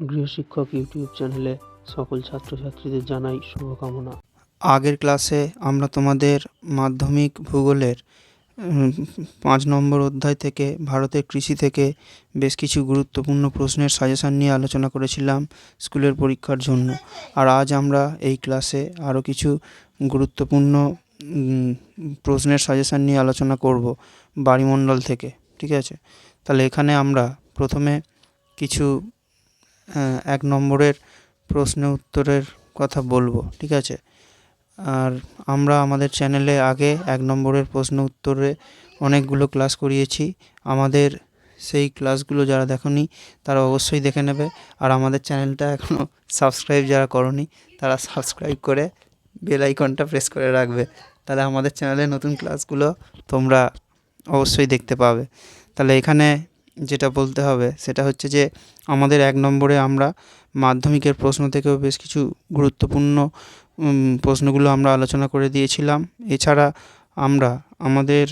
গৃহশিক্ষক YouTube চ্যানেলে সকল ছাত্রছাত্রীদের জানাই শুভকামনা। আগের ক্লাসে আমরা তোমাদের মাধ্যমিক ভূগোলের পাঁচ নম্বর অধ্যায় থেকে ভারতের কৃষি থেকে বেশ কিছু গুরুত্বপূর্ণ প্রশ্নের সাজেশান নিয়ে আলোচনা করেছিলাম স্কুলের পরীক্ষার জন্য। আর আজ আমরা এই ক্লাসে আরও কিছু গুরুত্বপূর্ণ প্রশ্নের সাজেশান নিয়ে আলোচনা করব বাড়িমণ্ডল থেকে, ঠিক আছে? তাহলে এখানে আমরা প্রথমে কিছু এক নম্বরের প্রশ্ন উত্তরের কথা বলব, ঠিক আছে? আর আমরা আমাদের চ্যানেলে আগে এক নম্বরের প্রশ্ন উত্তরে অনেকগুলো ক্লাস করিয়েছি। আমাদের সেই ক্লাসগুলো যারা দেখনি, তারা অবশ্যই দেখে নেবে। আর আমাদের চ্যানেলটা এখনও সাবস্ক্রাইব যারা করনি, তারা সাবস্ক্রাইব করে বেল আইকনটা প্রেস করে রাখবে। তাহলে আমাদের চ্যানেলে নতুন ক্লাসগুলো তোমরা অবশ্যই দেখতে পাবে। তাহলে এখানে যেটা বলতে হবে সেটা হচ্ছে যে আমাদের এক নম্বরে আমরা মাধ্যমিকের প্রশ্ন থেকেও বেশ কিছু গুরুত্বপূর্ণ প্রশ্নগুলো আমরা আলোচনা করে দিয়েছিলাম। এছাড়া আমরা আমাদের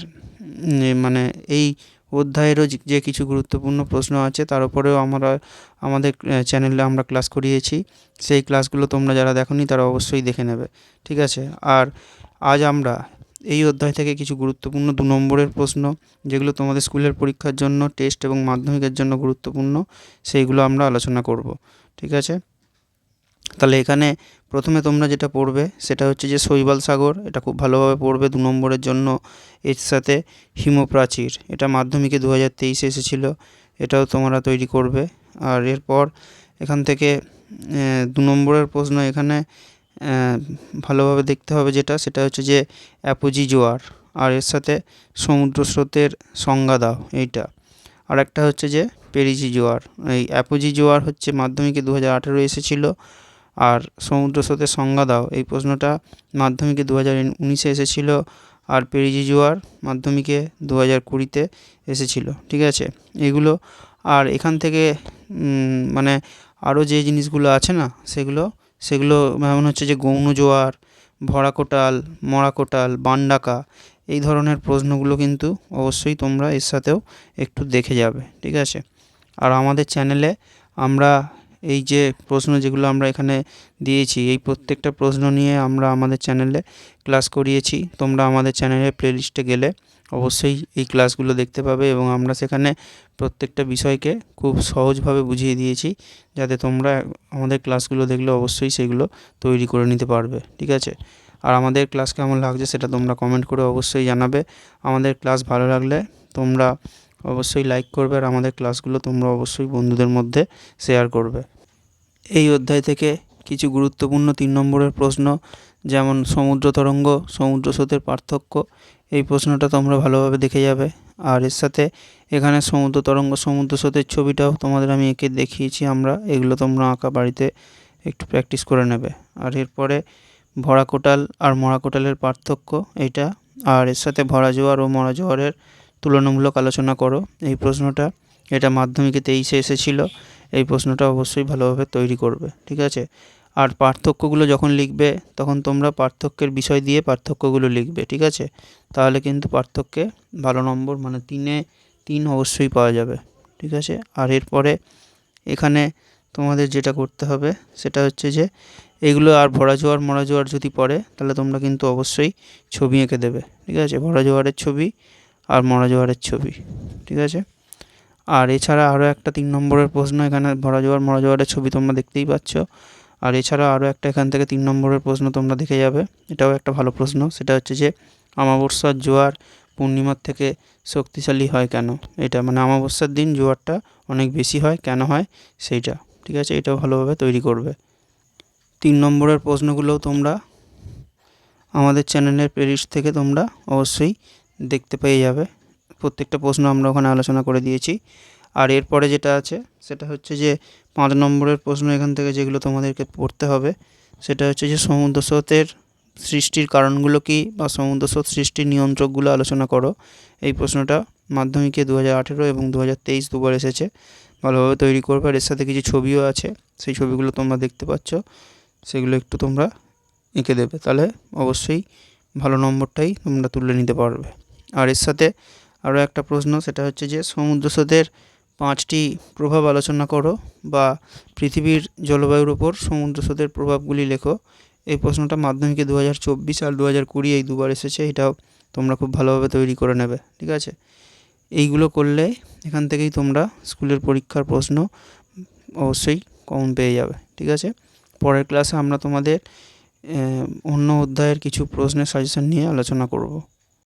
মানে এই অধ্যায়েরও যে- কিছু গুরুত্বপূর্ণ প্রশ্ন আছে তার উপরেও আমরা, আমাদের চ্যানেলে আমরা ক্লাস করিয়েছি। সেই ক্লাসগুলো তোমরা যারা দেখোনি তারা অবশ্যই দেখে নেবে। ঠিক আছে? আর আজ আমরা এই অধ্যায় থেকে কিছু গুরুত্বপূর্ণ দু নম্বরের প্রশ্ন, যেগুলো তোমাদের স্কুলের পরীক্ষার জন্য, টেস্ট এবং মাধ্যমিকের জন্য গুরুত্বপূর্ণ, সেইগুলো আমরা আলোচনা করব, ঠিক আছে? তাহলে এখানে প্রথমে তোমরা যেটা পড়বে, সেটা হচ্ছে যে শৈবাল সাগর, এটা খুব ভালোভাবে পড়বে দু নম্বরের জন্য, এর সাথে হিমপ্রাচীর, এটা মাধ্যমিকে দু হাজার তেইশে এসেছিল, এটাও তোমরা তৈরি করবে, আর এরপর এখান থেকে দু নম্বরের প্রশ্ন এখানে ভালোভাবে দেখতে হবে যেটা, সেটা হচ্ছে যে অ্যাপোজি জোয়ার, আর এর সাথে সমুদ্র স্রোতের সংজ্ঞা দাও, এইটা। আর একটা হচ্ছে যে পেরিজি জোয়ার, এই অ্যাপোজি জোয়ার হচ্ছে মাধ্যমিকে দু হাজার আঠেরো এসেছিল, আর সমুদ্র স্রোতের সংজ্ঞা দাও, এই প্রশ্নটা মাধ্যমিকে দু হাজার উনিশে এসেছিল, আর পেরিজি জোয়ার মাধ্যমিকে দু হাজার কুড়িতে এসেছিল, ঠিক আছে? এগুলো, আর এখান থেকে মানে আরও যে জিনিসগুলো আছে না, সেগুলো সেগুলো যেমন হচ্ছে যে গৌণ জোয়ার, ভরা কোটাল, মরা কোটাল, বানডাকা, এই ধরনের প্রশ্নগুলো কিন্তু অবশ্যই তোমরা এর সাথেও একটু দেখে যাবে, ঠিক আছে? আর আমাদের চ্যানেলে আমরা এই যে প্রশ্ন যেগুলো আমরা এখানে দিয়েছি, এই প্রত্যেকটা প্রশ্ন নিয়ে আমরা আমাদের চ্যানেলে ক্লাস করিয়েছি, তোমরা আমাদের চ্যানেলের প্লেলিস্টে গেলে অবশ্যই এই ক্লাসগুলো দেখতে পাবে এবং আমরা সেখানে প্রত্যেকটা বিষয়কে খুব সহজভাবে বুঝিয়ে দিয়েছি যাতে তোমরা আমাদের ক্লাসগুলো দেখলে অবশ্যই সেগুলো তৈরি করে নিতে পারবে, ঠিক আছে? আর আমাদের ক্লাস কেমন লাগছে সেটা তোমরা কমেন্ট করে অবশ্যই জানাবে। আমাদের ক্লাস ভালো লাগলে তোমরা অবশ্যই লাইক করবে আর আমাদের ক্লাসগুলো তোমরা অবশ্যই বন্ধুদের মধ্যে শেয়ার করবে। এই অধ্যায় থেকে কিছু গুরুত্বপূর্ণ তিন নম্বরের প্রশ্ন, যেমন সমুদ্র তরঙ্গ, সমুদ্র স্রোতের পার্থক্য, এই প্রশ্নটা তোমরা ভালোভাবে দেখে যাবে। আর এর সাথে এখানে সমুদ্র তরঙ্গ, সমুদ্র স্রোতের ছবিটাও তোমাদের আমি এঁকে দেখিয়েছি আমরা, এগুলো তোমরা আঁকা বাড়িতে একটু প্র্যাকটিস করে নেবে। আর এরপরে ভরা কোটাল আর মরা কোটালের পার্থক্য এইটা। আর এর সাথে ভরা জোয়ার ও মরা জোয়ারের তুলনামূলক আলোচনা করো, এই প্রশ্নটা। এটা মাধ্যমিকে তেইশে এসেছিল, এই প্রশ্নটা অবশ্যই ভালোভাবে তৈরি করবে, ঠিক আছে? আর পার্থক্যগুলো যখন লিখবে, তখন তোমরা পার্থক্যের বিষয় দিয়ে পার্থক্যগুলো লিখবে, ঠিক আছে? তাহলে কিন্তু পার্থক্যে ভালো নম্বর মানে তিনে তিন অবশ্যই পাওয়া যাবে, ঠিক আছে? আর এরপরে এখানে তোমাদের যেটা করতে হবে, সেটা হচ্ছে যে, এগুলো আর ভরা জোয়ার, মরা জোয়ার যদি পড়ে, তাহলে তোমরা কিন্তু অবশ্যই ছবি এঁকে দেবে, ঠিক আছে? ভরা জোয়ারের ছবি আর মরা জোয়ারের ছবি, ঠিক আছে? আর এছাড়া আরও একটা তিন নম্বরের প্রশ্ন, এখানে ভরা জোয়ার মরা জোয়ারের ছবি তোমরা দেখতেই পাচ্ছ। আর এছাড়া আরও একটা এখান থেকে তিন নম্বরের প্রশ্ন তোমরা দেখে যাবে, এটাও একটা ভালো প্রশ্ন, সেটা হচ্ছে যে অমাবস্যার জোয়ার পূর্ণিমার থেকে শক্তিশালী হয় কেন? এটা মানে অমাবস্যার দিন জোয়ারটা অনেক বেশি হয়, কেন হয়? সেইটা, ঠিক আছে? এটাও ভালোভাবে তৈরি করবে। তিন নম্বরের প্রশ্নগুলোও তোমরা আমাদের চ্যানেলের প্লেলিস্ট থেকে তোমরা অবশ্যই দেখতে পেয়ে যাবে। প্রত্যেকটা প্রশ্ন আমরা ওখানে আলোচনা করে দিয়েছি। আর এরপরে যেটা আছে, সেটা হচ্ছে যে পাঁচ নম্বরের প্রশ্ন এখান থেকে যেগুলো তোমাদেরকে পড়তে হবে, সেটা হচ্ছে যে সমুদ্র স্রোতের সৃষ্টির কারণগুলো কী বা সমুদ্র স্রোত সৃষ্টির নিয়ন্ত্রকগুলো আলোচনা করো। এই প্রশ্নটা মাধ্যমিকে দু হাজার আঠেরো এবং দু হাজার তেইশ দুবার এসেছে। ভালোভাবে তৈরি করবে আর এর সাথে কিছু ছবিও আছে, সেই ছবিগুলো তোমরা দেখতে পাচ্ছ, সেগুলো একটু তোমরা এঁকে দেবে। তাহলে অবশ্যই ভালো নম্বরটাই তোমরা তুলে নিতে পারবে। আর এর সাথে আরও একটা প্রশ্ন, সেটা হচ্ছে যে সমুদ্র স্রোতের পাঁচটি প্রভাব আলোচনা করো বা পৃথিবীর জলবায়ুর ওপর সমুদ্র স্রোতের প্রভাবগুলি লেখো। এই প্রশ্নটা মাধ্যমিকে দু হাজার চব্বিশ আর দু হাজার কুড়ি এই দুবার এসেছে, এটাও তোমরা খুব ভালোভাবে তৈরি করে নেবে, ঠিক আছে? এইগুলো করলে এখান থেকেই তোমরা স্কুলের পরীক্ষার প্রশ্ন অবশ্যই কমন পেয়ে যাবে, ঠিক আছে? পরের ক্লাসে আমরা তোমাদের অন্য অধ্যায়ের কিছু প্রশ্নের সাজেশন নিয়ে আলোচনা করব।